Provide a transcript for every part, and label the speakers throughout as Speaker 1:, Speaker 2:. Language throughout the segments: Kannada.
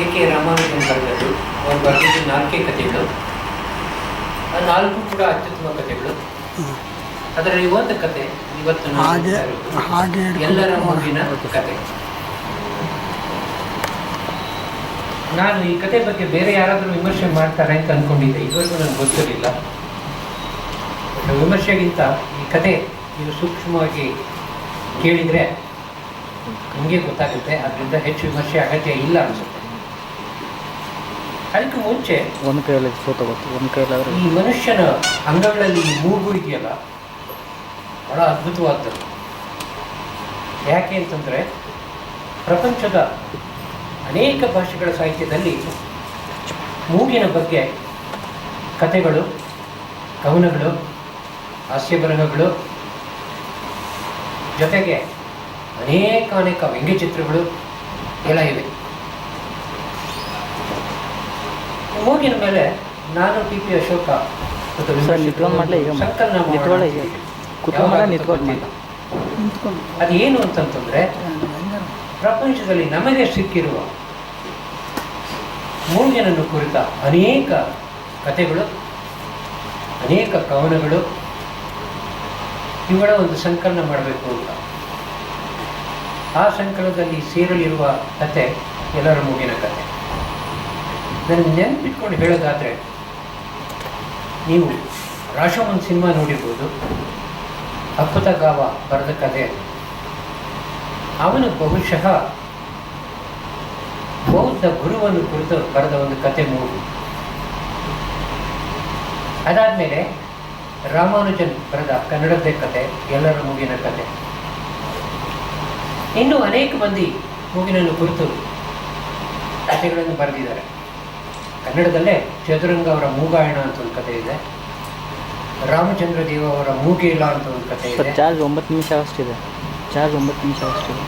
Speaker 1: ಕೆ ಕೆ ರಾಮಾನುಜನ್ ಬರೆದದ್ದು. ಅವ್ರು ಬರೆದಿದ್ದು ನಾಲ್ಕೇ ಕಥೆಗಳು. ಆ ನಾಲ್ಕು ಕೂಡ ಅತ್ಯುತ್ತಮ ಕಥೆಗಳು. ಅದರಲ್ಲಿ ಒಂದು ಕತೆ ಇವತ್ತು ಎಲ್ಲರ ಮುಂದಿನ ಕತೆ. ನಾನು ಈ ಕತೆ ಬಗ್ಗೆ ಬೇರೆ ಯಾರಾದರೂ ವಿಮರ್ಶೆ ಮಾಡ್ತಾರೆ ಅಂತ ಅಂದ್ಕೊಂಡಿದ್ದೆ ಇದುವರೆಗೂ ನನಗೆ ಗೊತ್ತಿರಲಿಲ್ಲ. ವಿಮರ್ಶೆಗಿಂತ ಈ ಕತೆ ನೀವು ಸೂಕ್ಷ್ಮವಾಗಿ ಕೇಳಿದರೆ ನಿಮಗೆ ಗೊತ್ತಾಗುತ್ತೆ. ಅದರಿಂದ ಹೆಚ್ಚು ವಿಮರ್ಶೆ ಅಗತ್ಯ ಇಲ್ಲ ಅನಿಸುತ್ತೆ. ಅದಕ್ಕೆ ಮುಂಚೆ
Speaker 2: ಒಂದು ಕೈಯಲ್ಲಿ ಫೋಟೋ ಗೊತ್ತು ಒಂದು ಕೈಯಲ್ಲಾದ್ರೆ
Speaker 1: ಈ ಮನುಷ್ಯನ ಅಂಗಗಳಲ್ಲಿ ಈ ಮೂಗು ಇದೆಯಲ್ಲ ಬಹಳ ಅದ್ಭುತವಾದದ್ದು. ಯಾಕೆ ಅಂತಂದರೆ ಪ್ರಪಂಚದ ಅನೇಕ ಭಾಷೆಗಳ ಸಾಹಿತ್ಯದಲ್ಲಿ ಮೂಗಿನ ಬಗ್ಗೆ ಕಥೆಗಳು ಕವನಗಳು ಹಾಸ್ಯ ಬರಹಗಳು ಜೊತೆಗೆ ಅನೇಕ ಅನೇಕ ವ್ಯಂಗ್ಯಚಿತ್ರಗಳು ಎಲ್ಲ ಇವೆ. ಮೂಗಿನ ಮೇಲೆ ನಾನು ಟಿ ಪಿ ಅಶೋಕ ಅದೇನು ಅಂತಂತಂದ್ರೆ ಪ್ರಪಂಚದಲ್ಲಿ ನಮಗೆ ಸಿಕ್ಕಿರುವ ಮೂರ್ಜನನ್ನು ಕುರಿತ ಅನೇಕ ಕಥೆಗಳು ಅನೇಕ ಕವನಗಳು ಇವುಗಳ ಒಂದು ಸಂಕಲನ ಮಾಡಬೇಕು ಅಂತ. ಆ ಸಂಕಲನದಲ್ಲಿ ಸೇರಲಿರುವ ಕತೆ ಎಲ್ಲರ ಮೂಗಿನ ಕತೆ ನನಗೆ ಇಟ್ಕೊಂಡು ಹೇಳೋದಾದ್ರೆ ನೀವು ರಾಶಮನ್ ಸಿನಿಮಾ ನೋಡಿರ್ಬೋದು ಅಪ್ಪುತ ಗಾವ ಬರೆದ ಕಥೆ ಅವನು ಬಹುಶಃ ಬೌದ್ಧ ಗುರುವನ್ನು ಕುರಿತು ಬರೆದ ಒಂದು ಕತೆ ಮೂರು ಅದಾದಮೇಲೆ ರಾಮಾನುಜನ್ ಬರೆದ ಕನ್ನಡದೇ ಕತೆ ಎಲ್ಲರ ಮೂಗಿನ ಕತೆ. ಇನ್ನೂ ಅನೇಕ ಮಂದಿ ಮೂಗಿನನ್ನು ಕುರಿತು ಕಥೆಗಳನ್ನು ಬರೆದಿದ್ದಾರೆ. ಕನ್ನಡದಲ್ಲೇ ಚದುರಂಗ ಅವರ ಮೂಗಾಯಣ ಅಂತ ಒಂದು ಕತೆ ಇದೆ. ರಾಮಚಂದ್ರ ದೇವ ಅವರ ಮೂಗಿಲ ಅಂತ ಒಂದು ಕತೆ ಇದೆ.
Speaker 2: ಚಾರ್ಜ್ ಒಂಬತ್ತು ನಿಮಿಷ ಅಷ್ಟಿದೆ. ಚಾರ್ಜ್ ಒಂಬತ್ತು ನಿಮಿಷ ಅಷ್ಟಿದೆ.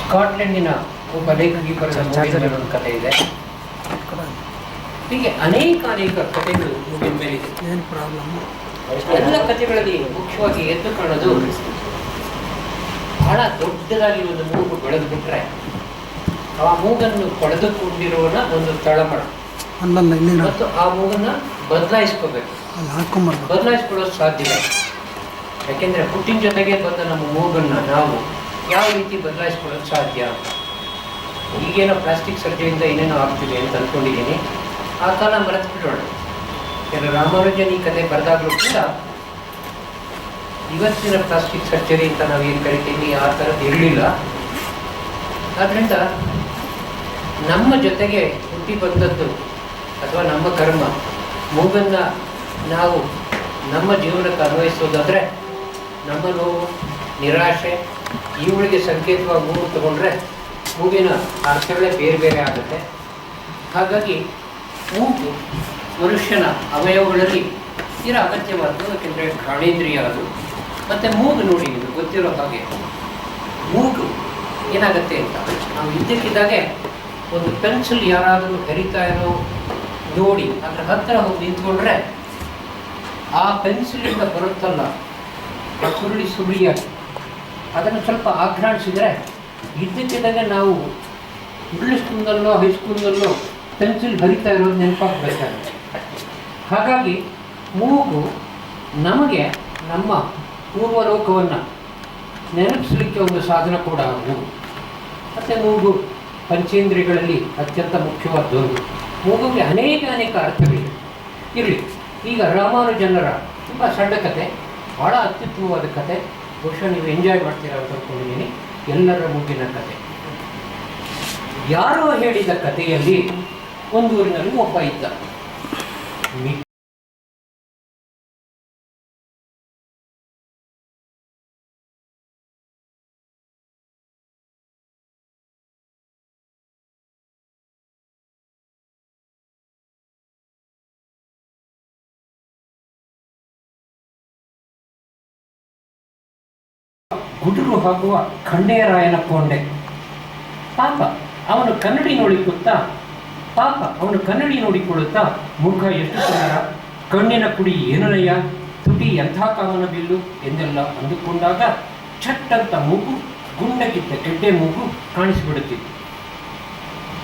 Speaker 1: ಸ್ಕಾಟ್ಲೆಂಡಿನ ಒಬ್ಬ ಲೇಖಕಿ ಬರೆದ ಒಂದು ಕತೆ ಇದೆ. ಹೀಗೆ ಅನೇಕ ಅನೇಕ ಕಥೆಗಳು ಮೂಗಿನ ಮೇಲೆ
Speaker 3: ಏನು ಪ್ರಾಬ್ಲಮ್
Speaker 1: ಎಲ್ಲ ಕಥೆಗಳಲ್ಲಿ ಮುಖ್ಯವಾಗಿ ಎದ್ದು ಕಾಣೋದು ಬಹಳ ದೊಡ್ಡದಾಗಿ ಒಂದು ಮೂಗು ಬೆಳೆದು ಬಿಟ್ರೆ ಆ ಮೂಗನ್ನು ಪಡೆದುಕೊಂಡಿರೋನ ಒಂದು ತಳಮಳ. ಮತ್ತು ಆ ಮೂಗನ್ನ ಬದಲಾಯಿಸ್ಕೋಬೇಕು. ಬದಲಾಯಿಸ್ಕೊಳ್ಳೋದು ಸಾಧ್ಯ ಯಾಕೆಂದ್ರೆ ಹುಟ್ಟಿನ ಜೊತೆಗೆ ಬಂದ ನಮ್ಮ ಮೂಗನ್ನ ನಾವು ಯಾವ ರೀತಿ ಬದಲಾಯಿಸ್ಕೊಳ್ಳೋದು ಸಾಧ್ಯ? ಅಂತ ಈಗೇನೋ ಪ್ಲಾಸ್ಟಿಕ್ ಸರ್ಜರಿಯಿಂದ ಏನೇನೋ ಆಗ್ತಿದೆ ಅಂತ ಅಂದ್ಕೊಂಡಿದ್ದೀನಿ ಆ ಕಾಲ ಮರೆತು ಬಿಡೋಣ ಕೆಲ ರಾಮಾನುಜನ್ ಈ ಕತೆ ಬರೆದಾಗಲೂ ಕೂಡ ಇವತ್ತಿನ ಪ್ಲಾಸ್ಟಿಕ್ ಸರ್ಜರಿ ಅಂತ ನಾವು ಏನು ಕರಿತೀವಿ ಆ ಥರದ್ದು ಇರಲಿಲ್ಲ. ಆದ್ದರಿಂದ ನಮ್ಮ ಜೊತೆಗೆ ಹುಟ್ಟಿ ಬಂದದ್ದು ಅಥವಾ ನಮ್ಮ ಕರ್ಮ, ಮೂಗನ್ನ ನಾವು ನಮ್ಮ ಜೀವನಕ್ಕೆ ಅನ್ವಯಿಸೋದಾದರೆ ನಮ್ಮ ನೋವು, ನಿರಾಶೆ ಇವುಗಳಿಗೆ ಸಂಕೇತವಾಗಿ ಮೂಗು ತಗೊಂಡ್ರೆ ಮೂಗಿನ ಅರ್ಥಗಳೇ ಬೇರೆ ಬೇರೆ ಆಗುತ್ತೆ. ಹಾಗಾಗಿ ಮೂಗು ಮನುಷ್ಯನ ಅವಯವಗಳಲ್ಲಿ ತೀರ ಅಗತ್ಯವಾದ್ದು, ಯಾಕೆಂದರೆ ಘಾಣೇಂದ್ರಿಯ ಅದು. ಮತ್ತು ಮೂಗು ನೋಡಿ ಇದು ಗೊತ್ತಿರೋ ಹಾಗೆ ಮೂಗು ಏನಾಗುತ್ತೆ ಅಂತ ನಾವು ಇದ್ದಕ್ಕಿದ್ದಾಗೆ ಒಂದು ಪೆನ್ಸಿಲ್ ಯಾರಾದರೂ ಹರಿತಾ ಇರೋ ನೋಡಿ ಅದರ ಹತ್ತಿರ ಹೋಗಿ ನಿಂತ್ಕೊಂಡ್ರೆ ಆ ಪೆನ್ಸಿಲಿಂದ ಬರುತ್ತಲ್ಲ ಸುರುಳಿ ಸುರುಳಿಯಾಗಿ ಅದನ್ನು ಸ್ವಲ್ಪ ಆಘ್ರಾಣಿಸಿದರೆ ಇದ್ದಕ್ಕಿದ್ದಾಗೆ ನಾವು ಮಿಡ್ಲ್ ಸ್ಕೂಲ್ನಲ್ಲೋ ಹೈಸ್ಕೂಲ್ನಲ್ಲೋ ಪೆನ್ಸಿಲ್ ಹರಿತಾ ಇರೋದು ನೆನಪಾಗಬೇಕಾಗುತ್ತೆ. ಹಾಗಾಗಿ ಮೂಗು ನಮಗೆ ನಮ್ಮ ಪೂರ್ವಲೋಕವನ್ನು ನೆನಪಿಸಲಿಕ್ಕೆ ಒಂದು ಸಾಧನ ಕೂಡ ಮೂಗು ಮತ್ತು ಮೂಗು ಪಂಚೇಂದ್ರಿಯಗಳಲ್ಲಿ ಅತ್ಯಂತ ಮುಖ್ಯವಾದದ್ದು ಮೂಗುಗೆ ಅನೇಕ ಅನೇಕ ಅರ್ಥಗಳಿವೆ. ಇರಲಿ, ಈಗ ರಾಮಾನುಜನರ ತುಂಬ ಸಣ್ಣ ಕತೆ ಭಾಳ ಅತ್ಯುತ್ತಮವಾದ ಕತೆ. ಬಹುಶಃ ನೀವು ಎಂಜಾಯ್ ಮಾಡ್ತೀರಾ ಅಂತ ಅಂದ್ಕೊಂಡಿದ್ದೀನಿ ಎಲ್ಲರ ಮೂಗಿನ ಕತೆ. ಯಾರೋ ಹೇಳಿದ ಕಥೆಯಲ್ಲಿ ಒಂದು ಊರಿನಲ್ಲಿ ಒಬ್ಬ ಇದ್ದ. ಗುಡುರು ಹಾಕುವ ಖಂಡೇರಾಯನ ಕೊಂಡೆ. ಪಾಪ, ಅವನು ಕನ್ನಡಿ ನೋಡಿಕೊಳ್ಳುತ್ತಾ? ಪಾಪ, ಅವನು ಕನ್ನಡಿ ನೋಡಿಕೊಳ್ಳುತ್ತಾ? ಮುಖ ಎಷ್ಟು ಸುಂದರ. ಕಣ್ಣಿನ ಕುಡಿ ಏನನಯ್ಯ ತುಟಿ ಎಂಥ ಕಾಮನ ಬಿಲ್ಲು? ಎಂದೆಲ್ಲ ಅಂದುಕೊಂಡಾಗ ಚಟ್ಟಂತ ಮೂಗು, ಗುಂಡಗಿದ್ದ ಗೆಡ್ಡೆ ಮೂಗು ಕಾಣಿಸಿಬಿಡುತ್ತಿತ್ತು.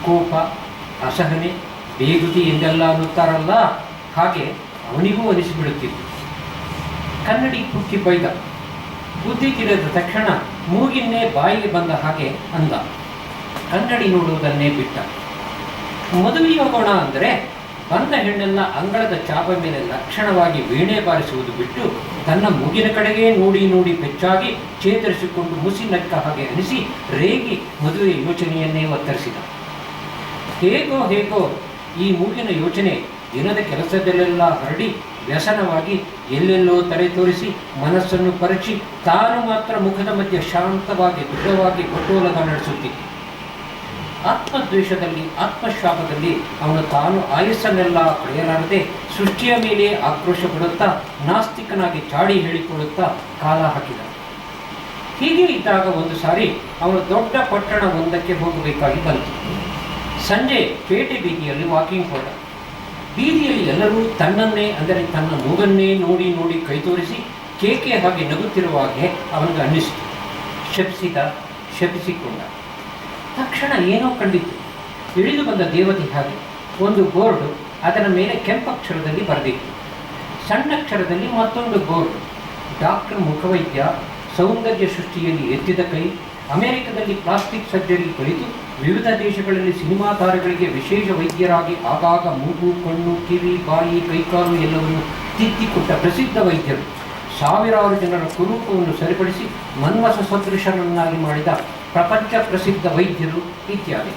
Speaker 1: ಕೋಪ, ಅಸಹನೆ ಬೇಗುದಿ ಎಂದೆಲ್ಲ ಅನ್ನುತ್ತಾರಲ್ಲ? ಹಾಗೆ ಅವನಿಗೂ ಅನಿಸಿಬಿಡುತ್ತಿತ್ತು ಕನ್ನಡಿ ಕುಕ್ಕಿ ಬೈದ. ಬುದ್ಧಿ ತಿಳಿದ ತಕ್ಷಣ ಮೂಗಿನ್ನೇ ಬಾಯಿಗೆ ಬಂದ ಹಾಗೆ ಅಂದ. ಕನ್ನಡಿ ನೋಡುವುದನ್ನೇ ಬಿಟ್ಟ. ಮದುವೆ ಹೋಗೋಣ ಅಂದರೆ ಬಂದ ಹೆಣ್ಣೆಲ್ಲ ಅಂಗಳದ ಚಾಪ ಮೇಲೆ ಲಕ್ಷಣವಾಗಿ ವೀಣೆ ಬಾರಿಸುವುದು ಬಿಟ್ಟು ತನ್ನ ಮೂಗಿನ ಕಡೆಗೆ ನೋಡಿ ನೋಡಿ ಪೆಚ್ಚಾಗಿ ಚೇತರಿಸಿಕೊಂಡು ಮುಸಿ ನಕ್ಕ ಹಾಗೆ ಅನಿಸಿ ರೇಗಿ ಮದುವೆ ಯೋಚನೆಯನ್ನೇ ಒತ್ತರಿಸಿದ. ಹೇಗೋ ಹೇಗೋ ಈ ಮೂಗಿನ ಯೋಚನೆ ದಿನದ ಕೆಲಸದಲ್ಲೆಲ್ಲ ಹರಡಿ ವ್ಯಸನವಾಗಿ ಎಲ್ಲೆಲ್ಲೋ ತಲೆ ತೋರಿಸಿ ಮನಸ್ಸನ್ನು ಪರಚಿ ತಾನು ಮಾತ್ರ ಮುಖದ ಮಧ್ಯೆ ಶಾಂತವಾಗಿ, ದೃಢವಾಗಿ ಕೊಟ್ಟೋಲಗ ನಡೆಸುತ್ತಿದ್ದ ಆತ್ಮದ್ವೇಷದಲ್ಲಿ ಆತ್ಮಶಾಪದಲ್ಲಿ ಅವನು ತಾನು ಆಯಸ್ಸನ್ನೆಲ್ಲ ಕಳೆಯಲಾರದೆ ಸೃಷ್ಟಿಯ ಮೇಲೆ ಆಕ್ರೋಶ ಪಡುತ್ತಾ ನಾಸ್ತಿಕನಾಗಿ ಚಾಡಿ ಹೇಳಿಕೊಳ್ಳುತ್ತಾ ಕಾಲ ಹಾಕಿದ. ಹೀಗೆ ಇದ್ದಾಗ ಒಂದು ಸಾರಿ ಅವನು ದೊಡ್ಡ ಪಟ್ಟಣ ಒಂದಕ್ಕೆ ಹೋಗಬೇಕಾಗಿ ಬಂತು. ಸಂಜೆ ಪೇಟೆ ಬೀದಿಯಲ್ಲಿ ವಾಕಿಂಗ್ ಹೋದ. ಬೀದಿಯಲ್ಲಿ ಎಲ್ಲರೂ ತನ್ನನ್ನೇ, ಅಂದರೆ ತನ್ನ ಮೂಗನ್ನೇ ನೋಡಿ ನೋಡಿ ಕೈ ತೋರಿಸಿ ಕೇಕೆ ಹಾಗೆ ನಗುತ್ತಿರುವ ಹಾಗೆ ಅವನಿಗೆ ಅನ್ನಿಸಿತು. ಶಪಿಸಿದ, ಶಪಿಸಿಕೊಂಡ. ತಕ್ಷಣ ಏನೋ ಕಂಡಿತು. ಇಳಿದು ಬಂದ ದೇವತೆ ಹಾಗೆ ಒಂದು ಬೋರ್ಡ್ ಅದರ ಮೇಲೆ ಕೆಂಪಕ್ಷರದಲ್ಲಿ ಬರೆದಿತ್ತು. ಸಣ್ಣಕ್ಷರದಲ್ಲಿ ಮತ್ತೊಂದು ಬೋರ್ಡ್. ಡಾಕ್ಟರ್ ಮುಖವೈದ್ಯ, ಸೌಂದರ್ಯ ಸೃಷ್ಟಿಯಲ್ಲಿ ಎತ್ತಿದ ಕೈ, ಅಮೆರಿಕದಲ್ಲಿ ಪ್ಲಾಸ್ಟಿಕ್ ಸರ್ಜರಿ ಕಲಿತು ವಿವಿಧ ದೇಶಗಳಲ್ಲಿ ಸಿನಿಮಾ ತಾರೆಗಳಿಗೆ ವಿಶೇಷ ವೈದ್ಯರಾಗಿ ಆಗಾಗ ಮೂಗು, ಕಣ್ಣು, ಕಿವಿ, ಬಾಯಿ, ಕೈಕಾಲು ಎಲ್ಲವನ್ನು ತಿದ್ದಿಕೊಟ್ಟ ಪ್ರಸಿದ್ಧ ವೈದ್ಯರು. ಸಾವಿರಾರು ಜನರ ಕುರೂಪವನ್ನು ಸರಿಪಡಿಸಿ ಮನ್ಮಸ ಸದೃಶನನ್ನಾಗಿ ಮಾಡಿದ ಪ್ರಪಂಚ ಪ್ರಸಿದ್ಧ ವೈದ್ಯರು ಇತ್ಯಾದಿ.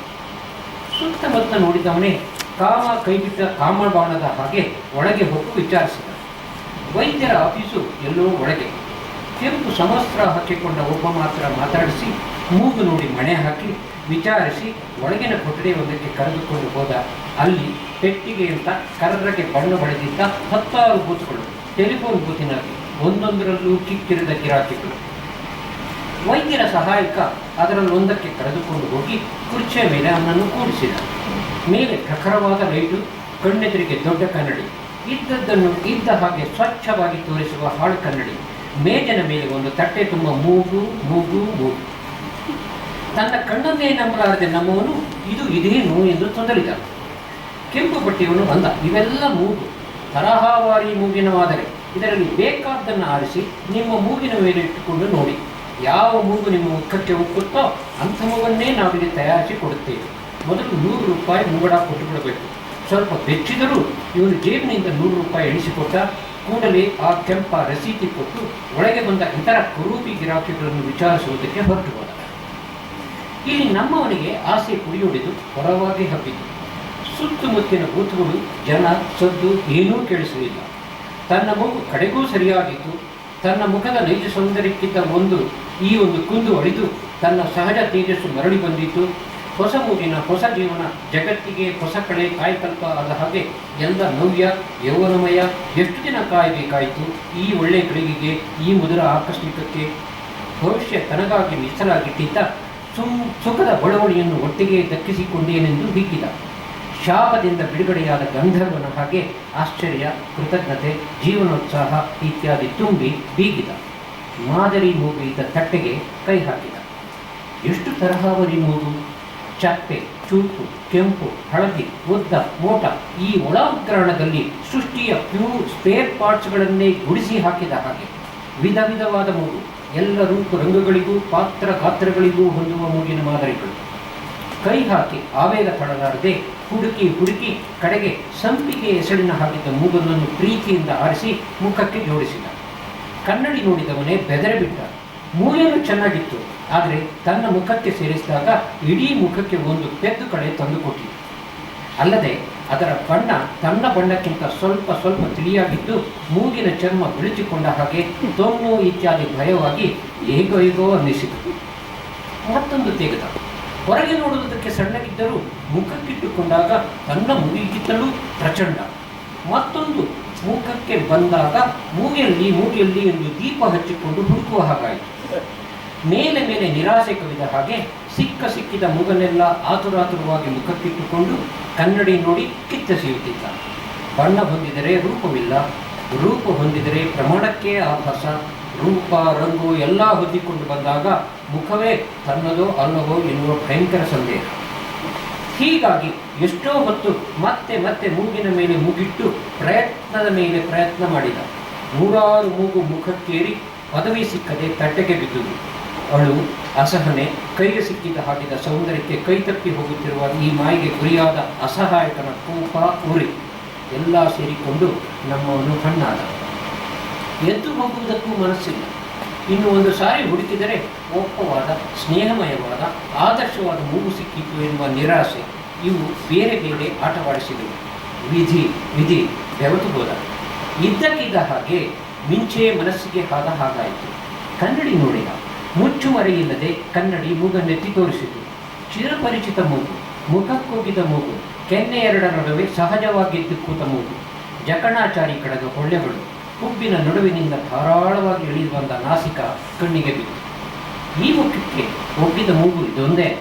Speaker 1: ಸುತ್ತಮುತ್ತ ನೋಡಿದವನೇ ಕಾಮ ಕೈಬಿಟ್ಟ ಕಾಮಬಾಣದ ಹಾಗೆ ಒಳಗೆ ಹೋಗಿ ವಿಚಾರಿಸಿದ. ವೈದ್ಯರ ಆಫೀಸು ಎಲ್ಲೋ ಒಳಗೆ. ಕೆಂಪು ಸಮಸ್ತ್ರ ಹಾಕಿಕೊಂಡ ಒಬ್ಬ ಮಾತ್ರ ಮಾತಾಡಿಸಿ ಮೂಗು ನೋಡಿ ಮಣೆ ಹಾಕಿ ವಿಚಾರಿಸಿ ಒಳಗಿನ ಕೊಠಡಿ ಒಂದಕ್ಕೆ ಕರೆದುಕೊಂಡು ಹೋದ. ಅಲ್ಲಿ ಪೆಟ್ಟಿಗೆ ಅಂತ ಬಣ್ಣ ಬಳಿದಿದ್ದ ಹತ್ತಾರು ಬೂತ್ಗಳು, ಟೆಲಿಫೋನ್ ಬೂತಿನಲ್ಲಿ ಒಂದೊಂದರಲ್ಲೂ ಕಿಕ್ಕಿರಿದ ಗಿರಾಕಿಗಳು ವೈದ್ಯರ ಸಹಾಯಕ ಅದರಲ್ಲೊಂದಕ್ಕೆ ಕರೆದುಕೊಂಡು ಹೋಗಿ ಕುರ್ಚಿಯ ಮೇಲೆ ಅವನನ್ನು ಕೂಡಿಸಿದ ಮೇಲೆ ಪ್ರಖರವಾದ ಲೈಟು, ಕಣ್ಣೆದುರಿಗೆ ದೊಡ್ಡ ಕನ್ನಡಿ, ಇದ್ದದ್ದನ್ನು ಇದ್ದ ಹಾಗೆ ಸ್ವಚ್ಛವಾಗಿ ತೋರಿಸುವ ಹಾಳು ಕನ್ನಡಿ. ಮೇಜಿನ ಮೇಲೆ ಒಂದು ತಟ್ಟೆ ತುಂಬ ಮೂಗು ಮೂಗು ಮೂಗು. ತನ್ನ ಕಣ್ಣನ್ನೇ ನಂಬಲಾರದೆ ನಮ್ಮವನು ಇದು ಇದೇನು ಎಂದು ತೊಂದರಿದ. ಕೆಂಪು ಪಟ್ಟಿಯವನು ಬಂದ. ಇವೆಲ್ಲ ಮೂಗು. ತರಹಾವಾರಿ ಮೂಗಿನವಾದರೆ ಇದರಲ್ಲಿ ಬೇಕಾದ್ದನ್ನು ಆರಿಸಿ ನಿಮ್ಮ ಮೂಗಿನ ಮೇಲೆ ಇಟ್ಟುಕೊಂಡು ನೋಡಿ. ಯಾವ ಮೂಗು ನಿಮ್ಮ ಮುಖಕ್ಕೆ ಒಕ್ಕುತ್ತೋ ಅಂಥ ಮೂಗನ್ನೇ ನಾವಿಲ್ಲಿ ತಯಾರಿಸಿ ಕೊಡುತ್ತೇವೆ. ಮೊದಲು ನೂರು ರೂಪಾಯಿ ಮುಂಗಡ ಕೊಟ್ಟುಬಿಡಬೇಕು. ಸ್ವಲ್ಪ ಬೆಚ್ಚಿದರೂ ಇವನು ಜೇಬಿನಿಂದ ನೂರು ರೂಪಾಯಿ ಎಣಿಸಿಕೊಟ್ಟ ಕೂಡಲೇ ಆ ಕೆಂಪ ರಸೀತಿ ಕೊಟ್ಟು ಒಳಗೆ ಬಂದ ಇತರ ಕುರೂಪಿ ಗಿರಾಕಿಗಳನ್ನು ವಿಚಾರಿಸುವುದಕ್ಕೆ ಹೊರಟು ಹೋದ. ಇಲ್ಲಿ ನಮ್ಮವನಿಗೆ ಆಸೆ ಕುಡಿಯೊಡೆದು ಹೊರವಾಗಿ ಹಬ್ಬಿತು. ಸುತ್ತಮುತ್ತಿನ ಬೂತುಗಳು ಜನ ಸದ್ದು ಏನೂ ಕೇಳಿಸಲಿಲ್ಲ ತನ್ನ ಮಗು ಕಡೆಗೂ ಸರಿಯಾಗಿತ್ತು. ತನ್ನ ಮುಖದ ನೈಜ ಸೌಂದರ್ಯಕ್ಕಿಂತ ಒಂದು ಈ ಒಂದು ಕುಂದು ಅಳಿದು ತನ್ನ ಸಹಜ ತೇಜಸ್ಸು ಮರಳಿ ಬಂದಿತ್ತು. ಹೊಸ ಮೂಗಿನ ಹೊಸ ಜೀವನ, ಜಗತ್ತಿಗೆ ಹೊಸ ಕಡೆ ಕಾಯಕಲ್ಪ ಆದ ಹಾಗೆ ಎಲ್ಲ ನವ್ಯ, ಯೌವನಮಯ ಎಷ್ಟು ದಿನ ಕಾಯಬೇಕಾಯಿತು ಈ ಒಳ್ಳೆ ಕಡೆಗೆ ಈ ಮೊದಲ ಆಕಸ್ಮಿಕಕ್ಕೆ? ಭವಿಷ್ಯ ತನಗಾಗಿ ಮೀಸಲಾಗಿಟ್ಟಿದ್ದ ಸುಖದ ಬಡವಣಿಯನ್ನು ಒಟ್ಟಿಗೆ ದಕ್ಕಿಸಿಕೊಂಡೇನೆಂದು ಬೀಗಿದ ಶಾಪದಿಂದ ಬಿಡುಗಡೆಯಾದ ಗಂಧರ್ವನ ಹಾಗೆ ಆಶ್ಚರ್ಯ, ಕೃತಜ್ಞತೆ, ಜೀವನೋತ್ಸಾಹ ಇತ್ಯಾದಿ ತುಂಬಿ ಬೀಗಿದ. ಮಾದರಿ ಮೂಗು ಇದ್ದ ತಟ್ಟೆಗೆ ಕೈ ಹಾಕಿದ. ಎಷ್ಟು ತರಹಾವರಿ ಮೂಗು ಚಪ್ಪೆ, ಚೂಪು, ಕೆಂಪು, ಹಳದಿ, ಉದ್ದ, ಮೋಟ ಈ ಒಳ ಸೃಷ್ಟಿಯ ಪ್ಯೂ ಸ್ಪೇರ್ ಪಾರ್ಟ್ಸ್ಗಳನ್ನೇ ಗುಡಿಸಿ ಹಾಕಿದ ಹಾಗೆ. ವಿಧ ವಿಧವಾದ ಮೂಗು ಎಲ್ಲ ರೂಪ ರಂಗಗಳಿಗೂ, ಪಾತ್ರ ಗಾತ್ರಗಳಿಗೂ ಹೊಂದುವ ಮೂಗಿನ ಮಾದರಿಗಳು. ಕೈ ಹಾಕಿ ಆವೇಗ ತಡಲಾರದೆ ಹುಡುಕಿ ಹುಡುಕಿ ಕಡೆಗೆ ಸಂಪಿಗೆ ಹೆಸಳಿನ ಹಾಕಿದ್ದ ಮೂಗನನ್ನು ಪ್ರೀತಿಯಿಂದ ಆರಿಸಿ ಮುಖಕ್ಕೆ ಜೋಡಿಸಿದ. ಕನ್ನಡಿ ನೋಡಿದವನೇ ಬೆದರೆ ಬಿಟ್ಟ ಮೂಗೇನು ಚೆನ್ನಾಗಿತ್ತು, ಆದರೆ ತನ್ನ ಮುಖಕ್ಕೆ ಸೇರಿಸಿದಾಗ ಇಡೀ ಮುಖಕ್ಕೆ ಒಂದು ಪೆದ್ದು ಕಡೆ ತಂದುಕೊಟ್ಟಿತು ಅಲ್ಲದೆ ಅದರ ಬಣ್ಣ ತನ್ನ ಬಣ್ಣಕ್ಕಿಂತ ಸ್ವಲ್ಪ ಸ್ವಲ್ಪ ತಿಳಿಯಾಗಿದ್ದು ಮೂಗಿನ ಚರ್ಮ ಬಿಳಿಚಿಕೊಂಡ ಹಾಗೆ ತೊನ್ನು ಇತ್ಯಾದಿ ಭಯವಾಗಿ ಹೇಗೋ ಹೇಗೋ ಅನ್ನಿಸಿತು. ಮತ್ತೊಂದು ತೆಗೆದ. ಹೊರಗೆ ನೋಡುವುದಕ್ಕೆ ಸಣ್ಣಗಿದ್ದರೂ ಮುಖಕ್ಕಿಟ್ಟುಕೊಂಡಾಗ ತನ್ನ ಮುಗಿಗಿತ್ತಲೂ ಪ್ರಚಂಡ. ಮತ್ತೊಂದು ಮುಖಕ್ಕೆ ಬಂದಾಗ ಮೂಗಿಯಲ್ಲಿ ಮೂಗಿಯಲ್ಲಿ ಎಂದು ದೀಪ ಹಚ್ಚಿಕೊಂಡು ಹುಡುಕುವ ಹಾಗಾಯಿತು. ಮೇಲೆ ಮೇಲೆ ನಿರಾಸೆ ಕವಿದ ಹಾಗೆ ಸಿಕ್ಕ ಸಿಕ್ಕಿದ ಮುಗನೆಲ್ಲ ಆತುರಾತುರವಾಗಿ ಮುಖಕ್ಕಿಟ್ಟುಕೊಂಡು ಕನ್ನಡಿ ನೋಡಿ ಕಿತ್ತಸೆಯುತ್ತಿದ್ದ. ಬಣ್ಣ ಹೊಂದಿದರೆ ರೂಪವಿಲ್ಲ. ರೂಪ ಹೊಂದಿದರೆ ಪ್ರಮಾಣಕ್ಕೆ ಆಭಾಸ. ರೂಪ, ರಂಗು ಎಲ್ಲ ಹೊಂದಿಕೊಂಡು ಬಂದಾಗ ಮುಖವೇ ತನ್ನದೋ ಅಲ್ಲವೋ ಎನ್ನುವ ಭಯಂಕರ ಸಂದೇಹ. ಹೀಗಾಗಿ ಎಷ್ಟೋ ಹೊತ್ತು ಮತ್ತೆ ಮತ್ತೆ ಮೂಗಿನ ಮೇಲೆ ಮೂಗಿಟ್ಟು ಪ್ರಯತ್ನದ ಮೇಲೆ ಪ್ರಯತ್ನ ಮಾಡಿದ. ನೂರಾರು ಮೂಗು ಮುಖಕ್ಕೇರಿ ಪದವಿ ಸಿಕ್ಕದೆ ತಟ್ಟೆಗೆ ಬಿದ್ದುದು. ಅಳು ಅಸಹನೆ, ಕೈಗೆ ಸಿಕ್ಕಿದ ಹಾಕಿದ ಸೌಂದರ್ಯಕ್ಕೆ ಕೈತಪ್ಪಿ ಹೋಗುತ್ತಿರುವ ಈ ಮಾಯಿಗೆ ಗುರಿಯಾದ ಅಸಹಾಯಕನ ಕೋಪ ಉರಿ. ಎಲ್ಲ ಸೇರಿಕೊಂಡು ನಮ್ಮವನು ಕಣ್ಣಾದ ಎದ್ದು ಹೋಗುವುದಕ್ಕೂ ಮನಸ್ಸಿಲ್ಲ. ಇನ್ನು ಒಂದು ಸಾರಿ ಹುಡುಕಿದರೆ ಒಪ್ಪವಾದ ಸ್ನೇಹಮಯವಾದ, ಆದರ್ಶವಾದ ಮೂಗು ಸಿಕ್ಕಿತು ಎನ್ನುವ ನಿರಾಸೆ ಇವು ಬೇರೆ ಬೇರೆ ಆಟವಾಡಿಸಿದವು. ವಿಧಿ ವಿಧಿ, ಬೆವತು ಹೋದ. ಇದ್ದಕ್ಕಿದ್ದ ಹಾಗೆ ಮಿಂಚೆ ಮನಸ್ಸಿಗೆ ಹಾದ ಹಾಗಾಯಿತು. ಕನ್ನಡಿ ನೋಡಿದ. ಮುಚ್ಚುಮರೆಯಿಲ್ಲದೆ ಕನ್ನಡಿ ಮೂಗನ್ನೆತ್ತಿ ತೋರಿಸಿತು. ಚಿರಪರಿಚಿತ ಮೂಗು, ಮುಖಕ್ಕೋಗಿದ ಮೂಗು, ಕೆನ್ನೆ ಎರಡರ ನಡುವೆ ಸಹಜವಾಗಿದ್ದು ಕೂತ ಮೂಗು. ಜಕಣಾಚಾರಿ ಕಡೆದ ಹೊಳ್ಳೆಗಳು ಹುಬ್ಬಿನ ನಡುವಿನಿಂದ ಧಾರಾಳವಾಗಿ ಇಳಿದು ಬಂದ ನಾಸಿಕ ಕಣ್ಣಿಗೆ ಬಿತ್ತು. ಈ ಮುಖಕ್ಕೆ ಒಗ್ಗಿದ ಮೂಗು ಇದೊಂದೇ.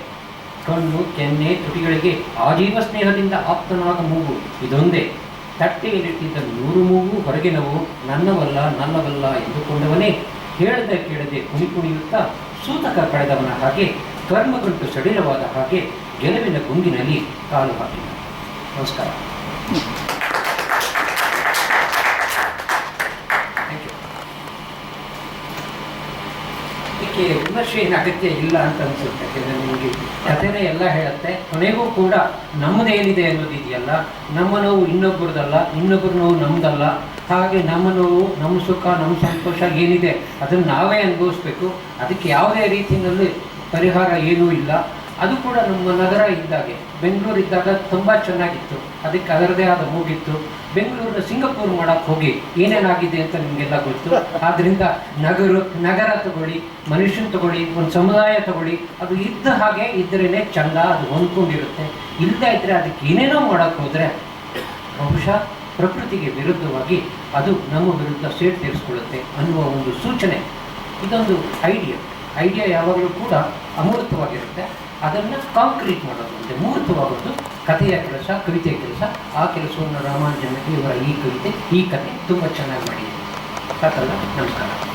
Speaker 1: ಕಣ್ಣು, ಕೆನ್ನೆ, ತುಟಿಗಳಿಗೆ ಆಜೀವ ಸ್ನೇಹದಿಂದ ಆಪ್ತನಾದ ಮೂಗು ಇದೊಂದೇ. ತಟ್ಟೆಯಲ್ಲಿಟ್ಟಿದ್ದ ನೂರು ಮೂಗು ಹೊರಗಿನವು ನನ್ನವಲ್ಲ ನನ್ನವಲ್ಲ ಎಂದುಕೊಂಡವನೇ ಹೇಳದೆ ಕೇಳದೆ ಕುಣಿ ಕುಣಿಯುತ್ತಾ ಸೂತಕ ಕಳೆದವನ ಹಾಗೆ ಕರ್ಮಗಂಟು ಸಡಿಲವಾದ ಹಾಗೆ ಗೆಲುವಿನ ಗುಂಗಿನಲ್ಲಿ ಕಾಲು ಹಾಕಿದ. ನಮಸ್ಕಾರ. ಇದಕ್ಕೆ ಅಗತ್ಯ ಇಲ್ಲ ಅಂತ ಅನ್ಸುತ್ತೆ. ಯಾಕೆಂದ್ರೆ ನಿಮಗೆ ಕಥೆನೇ ಎಲ್ಲ ಹೇಳುತ್ತೆ. ಕೊನೆಗೂ ಕೂಡ ನಮ್ಮದೇನಿದೆ ಅನ್ನೋದಿದೆಯಲ್ಲ. ನಮ್ಮ ನೋವು ಇನ್ನೊಬ್ಬರದಲ್ಲ ಇನ್ನೊಬ್ಬರ ನೋವು ನಮ್ದಲ್ಲ. ಹಾಗೆ ನಮ್ಮ ನೋವು, ನಮ್ಮ ಸುಖ, ನಮ್ಮ ಸಂತೋಷ ಏನಿದೆ ಅದನ್ನು ನಾವೇ ಅನುಭವಿಸ್ಬೇಕು. ಅದಕ್ಕೆ ಯಾವುದೇ ರೀತಿಯಲ್ಲಿ ಪರಿಹಾರ ಏನೂ ಇಲ್ಲ. ಅದು ಕೂಡ ನಮ್ಮ ನಗರ ಇದ್ದಾಗೆ. ಬೆಂಗಳೂರು ಇದ್ದಾಗ ತುಂಬ ಚೆನ್ನಾಗಿತ್ತು. ಅದಕ್ಕೆ ಅದರದೇ ಆದ ಮೂಗಿತ್ತು. ಬೆಂಗಳೂರಿನ ಸಿಂಗಪೂರ್ ಮಾಡಕ್ಕೆ ಹೋಗಿ ಏನೇನಾಗಿದೆ ಅಂತ ನಿಮಗೆಲ್ಲ ಗೊತ್ತು. ಆದ್ದರಿಂದ ನಗರ ನಗರ ತಗೊಳ್ಳಿ, ಮನುಷ್ಯನ ತಗೊಳ್ಳಿ, ಒಂದು ಸಮುದಾಯ ತಗೊಳ್ಳಿ, ಅದು ಇದ್ದ ಹಾಗೆ ಇದ್ರೇ ಚಂದ, ಅದು ಹೊಂದ್ಕೊಂಡಿರುತ್ತೆ. ಇಲ್ಲದೇ ಇದ್ದರೆ ಅದಕ್ಕೆ ಏನೇನೋ ಮಾಡಕ್ಕೆ ಹೋದ್ರೆ ಬಹುಶಃ ಪ್ರಕೃತಿಗೆ ವಿರುದ್ಧವಾಗಿ ಅದು ನಮ್ಮ ವಿರುದ್ಧ ಸೇಟ್ ತೀರಿಸ್ಕೊಳ್ಳುತ್ತೆ ಅನ್ನುವ ಒಂದು ಸೂಚನೆ. ಇದೊಂದು ಐಡಿಯಾ ಐಡಿಯಾ ಯಾವಾಗಲೂ ಕೂಡ ಅಮೂರ್ತವಾಗಿರುತ್ತೆ. ಅದನ್ನು ಕಾಂಕ್ರೀಟ್ ಮಾಡೋದು. ಅಂದರೆ ಮೂರ್ತವಾಗೋದು. ಕಥೆಯ ಕೆಲಸ, ಕವಿತೆಯ ಕೆಲಸ. ಆ ಕೆಲಸವನ್ನು ರಾಮಾನುಜನಕ್ಕೆ ಇವರ ಈ ಕವಿತೆ, ಈ ಕಥೆ ತುಂಬ ಚೆನ್ನಾಗಿ ಮಾಡಿದೆ. ಸಾಕಲ್ಲ? ನಮಸ್ಕಾರ.